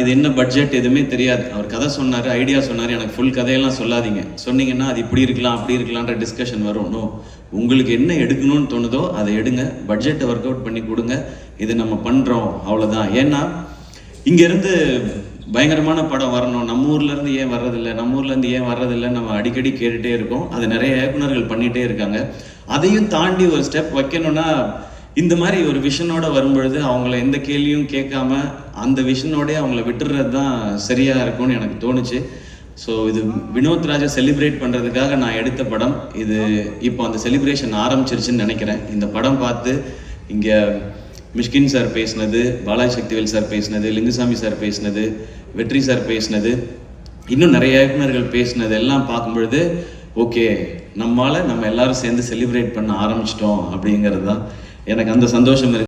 இது என்ன பட்ஜெட் எதுவுமே தெரியாது. அவர் கதை சொன்னார் ஐடியா சொன்னார். எனக்கு ஃபுல் கதையெல்லாம் சொல்லாதீங்க. சொன்னீங்கன்னா அது இப்படி இருக்கலாம் அப்படி இருக்கலான்ற டிஸ்கஷன் வரும். நோ உங்களுக்கு என்ன எடுக்கணும்னு தோணுதோ அதை எடுங்க. பட்ஜெட்டை ஒர்க் அவுட் பண்ணி கொடுங்க. இது நம்ம பண்ணுறோம் அவ்வளோதான் ஏன்னா இங்கேருந்து பயங்கரமான படம் வரணும். நம்ம ஊர்லேருந்து ஏன் வர்றதில்லை? நம்ம ஊர்லேருந்து ஏன் வர்றதில்லை? நம்ம அடிக்கடி கேட்டுட்டே இருக்கோம். அது நிறைய இயக்குனர்கள் பண்ணிகிட்டே இருக்காங்க. அதையும் தாண்டி ஒரு ஸ்டெப் வைக்கணும்னா இந்த மாதிரி ஒரு விஷனோட வரும்பொழுது அவங்கள எந்த கேள்வியும் கேட்காம அந்த விஷனோடய அவங்கள விட்டுறது தான் சரியா இருக்கும்னு எனக்கு தோணுச்சு. ஸோ இது வினோத் ராஜா செலிப்ரேட் பண்ணுறதுக்காக நான் எடுத்த படம். இது இப்போ அந்த செலிப்ரேஷன் ஆரம்பிச்சிருச்சுன்னு நினைக்கிறேன். இந்த படம் பார்த்து இங்கே மிஷ்கின் சார் பேசினது பாலாஜி சக்திவேல் சார் பேசினது லிங்குசாமி சார் பேசினது வெற்றி சார் பேசினது இன்னும் நிறைய இயக்குநர்கள் பேசினது எல்லாம் பார்க்கும்பொழுது ஓகே நம்மளால் நம்ம எல்லாரும் சேர்ந்து செலிப்ரேட் பண்ண ஆரம்பிச்சிட்டோம் அப்படிங்கிறது தான் எனக்கு அந்த சந்தோஷம் இருக்கு.